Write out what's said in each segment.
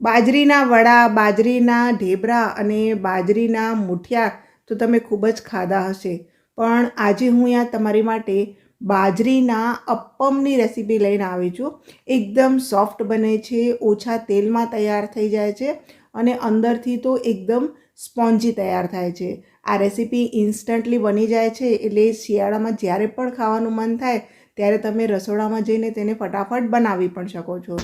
બાજરીના વડા, બાજરીના ઢેબરા અને બાજરીના મુઠિયા તો તમે ખૂબ જ ખાધા હશે. પણ આજે હું અહીંયા તમારી માટે બાજરીના અપ્પમની રેસીપી લઈને આવી છું. એકદમ સોફ્ટ બને છે, ઓછા તેલમાં તૈયાર થઈ જાય છે અને અંદરથી તો એકદમ સ્પોન્જી તૈયાર થાય છે. આ રેસીપી ઇન્સ્ટન્ટલી બની જાય છે એટલે શિયાળામાં જ્યારે પણ ખાવાનું મન થાય, ત્યારે તમે રસોડામાં જઈને તેને ફટાફટ બનાવી પણ શકો છો.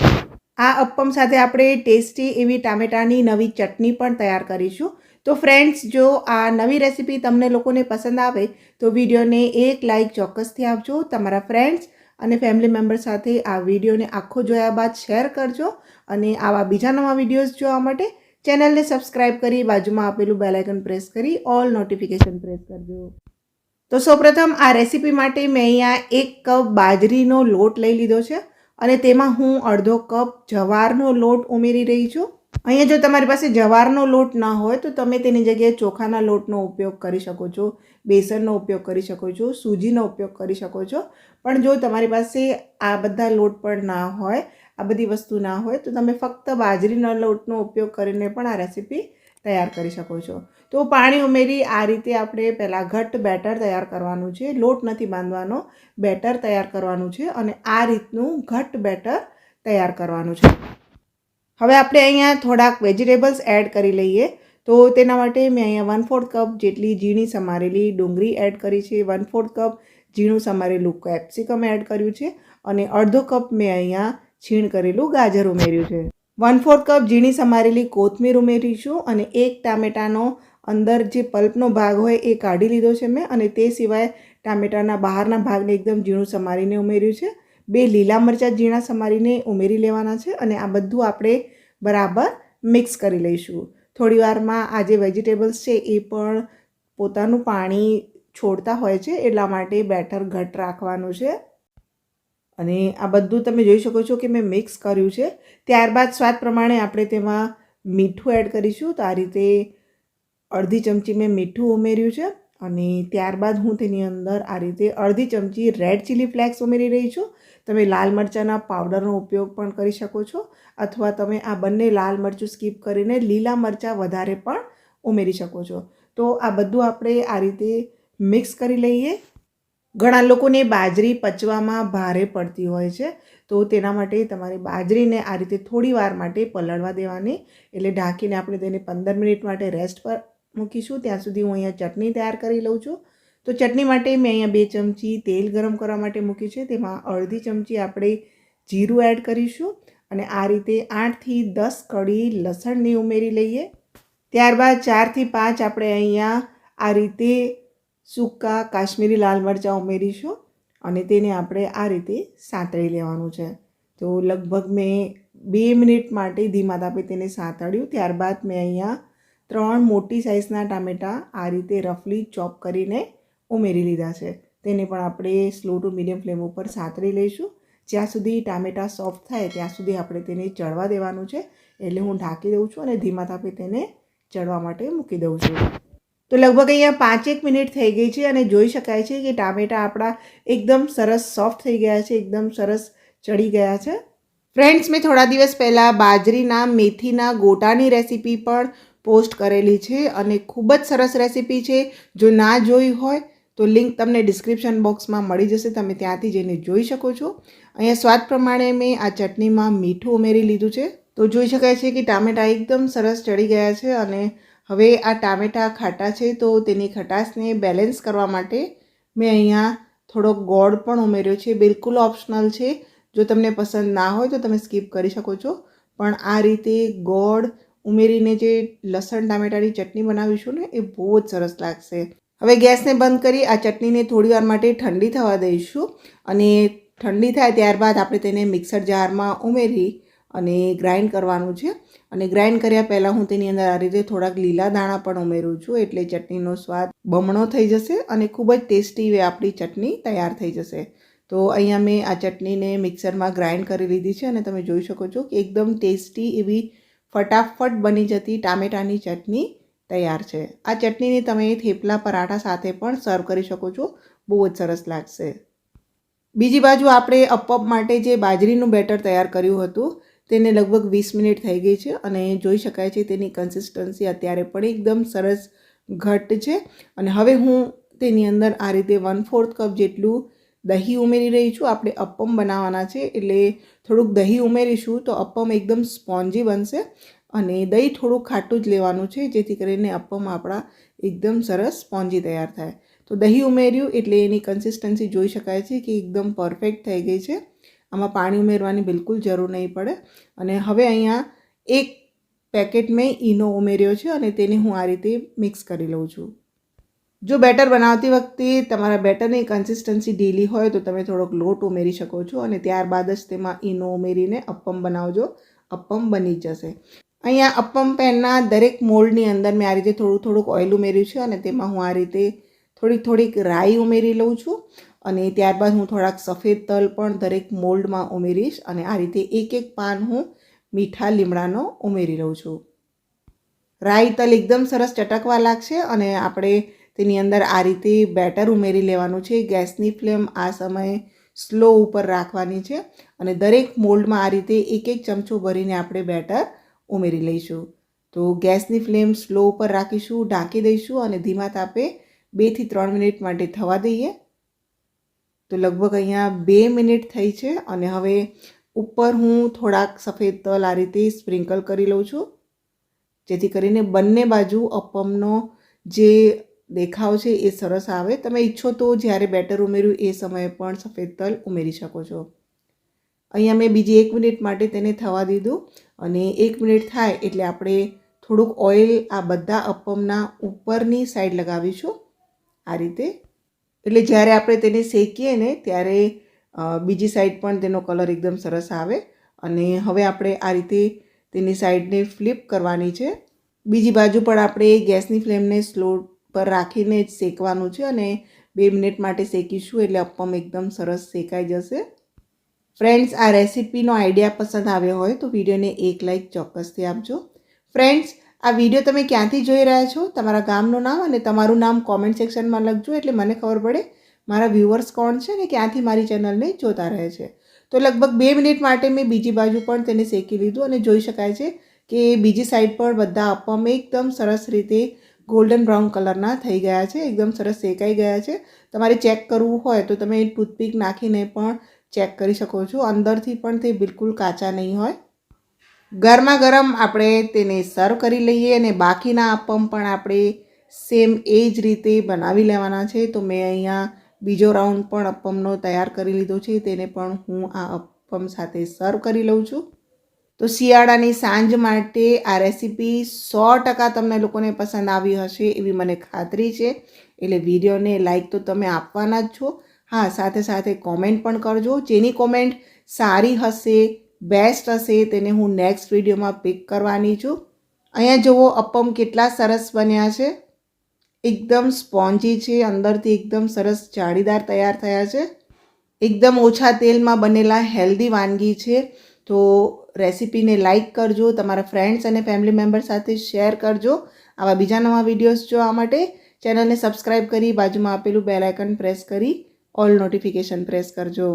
આ અપ્પમ સાથે આપણે ટેસ્ટી એવી ટામેટાની નવી ચટણી પણ તૈયાર કરીશું. તો ફ્રેન્ડ્સ જો આ નવી રેસીપી તમને લોકોને પસંદ આવે, તો વિડીયોને એક લાઇક ચોક્કસથી આપજો. તમારા ફ્રેન્ડ્સ અને ફેમિલી મેમ્બર સાથે આ વિડીયોને આખો જોયા બાદ શેર કરજો અને આવા બીજા નવા વિડીયોઝ જોવા માટે ચેનલને સબસ્ક્રાઇબ કરી બાજુમાં આપેલું બેલાઇકન પ્રેસ કરી ઓલ નોટિફિકેશન પ્રેસ કરજો. તો સૌપ્રથમ આ રેસીપી માટે મેં અહીંયા એક કપ બાજરીનો લોટ લઈ લીધો છે. અને તેમાં હું અડધો કપ જવારનો લોટ ઉમેરી રહી છું. અહીંયા જો તમારી પાસે જવારનો લોટ ના હોય તો તમે તેની જગ્યાએ ચોખાના લોટનો ઉપયોગ કરી શકો છો, બેસનનો ઉપયોગ કરી શકો છો, સૂજીનો ઉપયોગ કરી શકો છો. પણ જો તમારી પાસે આ બધા લોટ પણ ના હોય, આ બધી વસ્તુ ના હોય તો તમે ફક્ત બાજરીના લોટનો ઉપયોગ કરીને પણ આ રેસીપી તૈયાર કરી શકો છો. તો પાણી ઉમેરી આ રીતે આપણે પહેલાં ઘટ્ટ બેટર તૈયાર કરવાનું છે. લોટ નથી બાંધવાનો. બેટર તૈયાર કરવાનું છે અને આ રીતનું ઘટ્ટ બેટર તૈયાર કરવાનું છે. હવે આપણે અહીંયા થોડાક વેજીટેબલ્સ એડ કરી લઈએ. તો તેના માટે મેં અહીંયા વન ફોર્થ કપ જેટલી ઝીણી સમારેલી ડુંગળી એડ કરી છે. વન ફોર્થ કપ ઝીણું સમારેલું કેપ્સિકમ એડ કર્યું છે અને અડધો કપ મેં અહીંયા છીણ કરેલું ગાજર ઉમેર્યું છે. વન ફોર્થ કપ ઝીણી સમારેલી કોથમીર ઉમેરીશું અને એક ટામેટાનો અંદર જે પલ્પનો ભાગ હોય એ કાઢી લીધો છે મેં અને તે સિવાય ટામેટાના બહારના ભાગને એકદમ ઝીણું સમારીને ઉમેર્યું છે. બે લીલા મરચાં ઝીણા સમારીને ઉમેરી લેવાના છે અને આ બધું આપણે બરાબર મિક્સ કરી લઈશું. થોડી વારમાં આ જે વેજીટેબલ્સ છે એ પણ પોતાનું પાણી છોડતા હોય છે એટલા માટે બેટર ઘટ રાખવાનું છે. અને આ બધું તમે જોઈ શકો છો કે મેં મિક્સ કર્યું છે. ત્યારબાદ સ્વાદ પ્રમાણે આપણે તેમાં મીઠું એડ કરીશું. તો આ રીતે અડધી ચમચી મેં મીઠું ઉમેર્યું છે અને ત્યારબાદ હું તેની અંદર આ રીતે અડધી ચમચી રેડ ચીલી ફ્લેક્સ ઉમેરી રહી છું. તમે લાલ મરચાંના પાવડરનો ઉપયોગ પણ કરી શકો છો અથવા તમે આ બંને લાલ મરચું સ્કીપ કરીને લીલા મરચાં વધારે પણ ઉમેરી શકો છો. તો આ બધું આપણે આ રીતે મિક્સ કરી લઈએ. ઘણા લોકોને બાજરી પચવામાં ભારે પડતી હોય છે, તો તેના માટે તમારે બાજરીને આ રીતે થોડી વાર માટે પલળવા દેવાની, એટલે ઢાંકીને આપણે તેને પંદર મિનિટ માટે રેસ્ટ પર મૂકીશું. ત્યાં સુધી હું અહીંયા ચટણી તૈયાર કરી લઉં છું. તો ચટણી માટે મેં અહીંયા બે ચમચી તેલ ગરમ કરવા માટે મૂક્યું છે. તેમાં અડધી ચમચી આપણે જીરું એડ કરીશું અને આ રીતે આઠથી દસ કડી લસણની ઉમેરી લઈએ. ત્યારબાદ ચારથી પાંચ આપણે અહીંયા આ રીતે સૂકા કાશ્મીરી લાલ મરચાં ઉમેરીશું અને તેને આપણે આ રીતે સાંતળી લેવાનું છે. તો લગભગ મેં બે મિનિટ માટે ધીમા તાપે તેને સાંતળ્યું. ત્યારબાદ મેં અહીંયા ત્રણ મોટી સાઇઝના ટામેટાં આ રીતે રફલી ચોપ કરીને ઉમેરી લીધા છે. તેને પણ આપણે સ્લો ટુ મીડિયમ ફ્લેમ ઉપર સાંતળી લઈશું. જ્યાં સુધી ટામેટાં સોફ્ટ થાય ત્યાં સુધી આપણે તેને ચડવા દેવાનું છે. એટલે હું ઢાંકી દઉં છું અને ધીમા તાપે તેને ચડવા માટે મૂકી દઉં છું. તો લગભગ અહીંયા પાંચેક મિનિટ થઈ ગઈ છે અને જોઈ શકાય છે કે ટામેટાં આપણા એકદમ સરસ સોફ્ટ થઈ ગયા છે, એકદમ સરસ ચડી ગયા છે. ફ્રેન્ડ્સ, મેં થોડા દિવસ પહેલાં બાજરીના, મેથીના ગોટાની રેસીપી પણ પોસ્ટ કરેલી છે અને ખૂબ જ સરસ રેસીપી છે. જો ના જોઈ હોય તો લિંક તમને ડિસ્ક્રિપ્શન બોક્સમાં મળી જશે. તમે ત્યાંથી જઈને જોઈ શકો છો. અહીંયા સ્વાદ પ્રમાણે મેં આ ચટણીમાં મીઠું ઉમેરી લીધું છે. તો જોઈ શકાય છે કે ટામેટાં એકદમ સરસ ચડી ગયા છે અને હવે આ ટામેટાં ખાટા છે તો તેની ખટાશને બેલેન્સ કરવા માટે મેં અહીંયા થોડોક ગોળ પણ ઉમેર્યો છે. બિલકુલ ઓપ્શનલ છે. જો તમને પસંદ ના હોય તો તમે સ્કીપ કરી શકો છો. પણ આ રીતે ગોળ ઉમેરીને જે લસણ ટામેટાની ચટણી બનાવીશું ને, એ બહુ જ સરસ લાગશે. હવે ગેસને બંધ કરી આ ચટણીને થોડી વાર માટે ઠંડી થવા દઈશું અને ઠંડી થાય ત્યારબાદ આપણે તેને મિક્સર જારમાં ઉમેરી અને ગ્રાઇન્ડ કરવાનું છે. અને ગ્રાઇન્ડ કર્યા પહેલાં હું તેની અંદર આ રીતે થોડાક લીલા દાણા પણ ઉમેરું છું, એટલે ચટણીનો સ્વાદ બમણો થઈ જશે અને ખૂબ જ ટેસ્ટી વે આપણી ચટણી તૈયાર થઈ જશે. તો અહીંયા મેં આ ચટણીને મિક્સરમાં ગ્રાઇન્ડ કરી લીધી છે અને તમે જોઈ શકો છો કે એકદમ ટેસ્ટી એવી ફટાફટ બની જતી ટામેટાની ચટણી તૈયાર છે. આ ચટણીને તમે થેપલા પરાઠા સાથે પણ સર્વ કરી શકો છો. બહુ જ સરસ લાગશે. બીજી બાજુ આપણે અપઅપ માટે જે બાજરીનું બેટર તૈયાર કર્યું હતું, તેને લગભગ વીસ મિનિટ થઈ ગઈ છે અને જોઈ શકાય છે તેની કન્સિસ્ટન્સી અત્યારે પણ એકદમ સરસ ઘટ છે. અને હવે હું તેની અંદર આ રીતે વન ફોર્થ કપ જેટલું દહીં ઉમેરી રહી છું. આપણે અપ્પમ બનાવવાના છે એટલે થોડુંક દહીં ઉમેરીશું તો અપ્પમ એકદમ સ્પોન્જી બનશે અને દહીં થોડું ખાટું જ લેવાનું છે જેથી કરીને અપ્પમ આપણા એકદમ સરસ સ્પોન્જી તૈયાર થાય. તો દહીં ઉમેર્યું એટલે એની કન્સિસ્ટન્સી જોઈ શકાય છે કે એકદમ પરફેક્ટ થઈ ગઈ છે. આમાં પાણી ઉમેરવાની બિલકુલ જરૂર નહીં પડે. અને હવે અહીંયા એક પેકેટ મેં ઈનો ઉમેર્યો છે અને તેને હું આ રીતે મિક્સ કરી લઉં છું. જો બેટર બનાવતી વખતે તમારા બેટરની કન્સિસ્ટન્સી ઢીલી હોય તો તમે થોડોક લોટ ઉમેરી શકો છો અને ત્યારબાદ જ તેમાં ઈનો ઉમેરીને અપ્પમ બનાવજો. અપ્પમ બની જશે. અહીંયા અપ્પમ પેનના દરેક મોલ્ડની અંદર મેં આ રીતે થોડું થોડુંક ઓઇલ ઉમેર્યું છે અને તેમાં હું આ રીતે થોડીક થોડીક રાઈ ઉમેરી લઉં છું અને ત્યારબાદ હું થોડાક સફેદ તલ પણ દરેક મોલ્ડમાં ઉમેરીશ અને આ રીતે એક એક પાન હું મીઠા લીમડાનો ઉમેરી લઉં છું. રાઈ તલ એકદમ સરસ ચટકવા લાગશે અને આપણે તેની અંદર આ રીતે બેટર ઉમેરી લેવાનું છે. ગેસની ફ્લેમ આ સમયે સ્લો ઉપર રાખવાની છે અને દરેક મોલ્ડમાં આ રીતે એક એક ચમચો ભરીને આપણે બેટર ઉમેરી લઈશું. તો ગેસની ફ્લેમ સ્લો ઉપર રાખીશું, ઢાંકી દઈશું અને ધીમા તાપે બેથી ત્રણ મિનિટ માટે થવા દઈએ. તો લગભગ અહીંયા બે મિનિટ થઈ છે અને હવે ઉપર હું થોડાક સફેદ તલ આ રીતે સ્પ્રિંકલ કરી લઉં છું. જેથી કરીને બંને બાજુ અપમનો જે દેખાવ છે એ સરસ આવે. તમે ઈચ્છો તો જ્યારે બેટર ઉમેર્યું એ સમયે પણ સફેદ તલ ઉમેરી શકો છો. અહીંયા મેં બીજી એક મિનિટ માટે તેને થવા દીધું અને એક મિનિટ થાય એટલે આપણે થોડુંક ઓઇલ આ બધા અપમના ઉપરની સાઈડ લગાવીશું. આ રીતે. એટલે જ્યારે આપણે તેને શેકીએ ને ત્યારે બીજી સાઈડ પણ તેનો કલર એકદમ સરસ આવે અને હવે આપણે આ રીતે તેની સાઈડને ફ્લિપ કરવાની છે. બીજી બાજુ પણ આપણે ગેસની ફ્લેમને સ્લો પર રાખીને જ શેકવાનું છે અને બે મિનિટ માટે શેકીશું એટલે અપ્પમ એકદમ સરસ શેકાઈ જશે. ફ્રેન્ડ્સ, આ રેસીપીનો આઈડિયા પસંદ આવ્યો હોય તો વિડીયોને એક લાઇક ચોક્કસથી આપજો. ફ્રેન્ડ્સ, આ વીડિયો તમે ક્યાંથી જોઈ રહ્યા છો? તમારા ગામનું નામ અને તમારું નામ કોમેન્ટ સેક્શનમાં લખજો એટલે મને ખબર પડે મારા વ્યૂવર્સ કોણ છે ને ક્યાંથી મારી ચેનલને જોતા રહે છે. તો લગભગ બે મિનિટ માટે મેં બીજી બાજુ પણ તેને શેકી લીધું અને જોઈ શકાય છે કે બીજી સાઈડ પર બધા અપમ એકદમ સરસ રીતે ગોલ્ડન બ્રાઉન કલરના થઈ ગયા છે, એકદમ સરસ શેકાઈ ગયા છે. તમારે ચેક કરવું હોય તો તમે ટૂથપીક નાખીને પણ ચેક કરી શકો છો. અંદરથી પણ તે બિલકુલ કાચા નહીં હોય. ગરમા ગરમ આપણે તેને સર્વ કરી લઈએ અને બાકીના અપમ પણ આપણે સેમ એ જ રીતે બનાવી લેવાના છે. તો મેં અહીંયા બીજો રાઉન્ડ પણ અપમનો તૈયાર કરી લીધો છે. તેને પણ હું આ અપમ સાથે સર્વ કરી લઉં છું. તો શિયાળાની સાંજ માટે આ રેસીપી સો ટકા તમને લોકોને પસંદ આવી હશે એવી મને ખાતરી છે. એટલે વિડીયોને લાઈક તો તમે આપવાના જ છો. હા, સાથે સાથે કોમેન્ટ પણ કરજો. જેની કોમેન્ટ સારી હશે, બેસ્ટ હશે, તેને હું નેક્સ્ટ વિડીયોમાં પિક કરવાની છું. અહીંયા જુઓ અપમ કેટલા સરસ બન્યા છે. એકદમ સ્પોન્જી છે, અંદરથી એકદમ સરસ જાળીદાર તૈયાર થયા છે. એકદમ ઓછા તેલમાં બનેલા હેલ્ધી વાનગી છે. તો રેસીપીને લાઇક કરજો, તમારા ફ્રેન્ડ્સ અને ફેમિલી મેમ્બર સાથે શેર કરજો. આવા બીજા નવા વિડીયોઝ જોવા માટે ચેનલને સબસ્ક્રાઈબ કરી, બાજુમાં આપેલું બેલ પ્રેસ કરી, ઓલ નોટિફિકેશન પ્રેસ કરજો.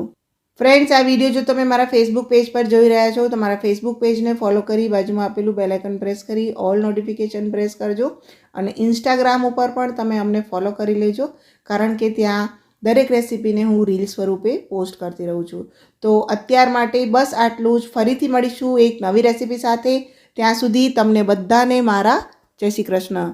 ફ્રેન્ડ્સ, આ વીડિયો જો તમે મારા ફેસબુક પેજ પર જોઈ રહ્યા છો, તો મારા ફેસબુક પેજને ફોલો કરી, બાજુમાં આપેલું બેલ પ્રેસ કરી, ઓલ નોટિફિકેશન પ્રેસ કરજો. અને ઇન્સ્ટાગ્રામ ઉપર પણ તમે અમને ફોલો કરી લેજો, કારણ કે ત્યાં દરેક રેસીપીને હું રીલ સ્વરૂપે પોસ્ટ કરતી રહું છું. તો અત્યાર માટે બસ આટલું જ. ફરીથી મળીશું એક નવી રેસીપી સાથે. ત્યાં સુધી તમને બધાને મારા જય શ્રી કૃષ્ણ.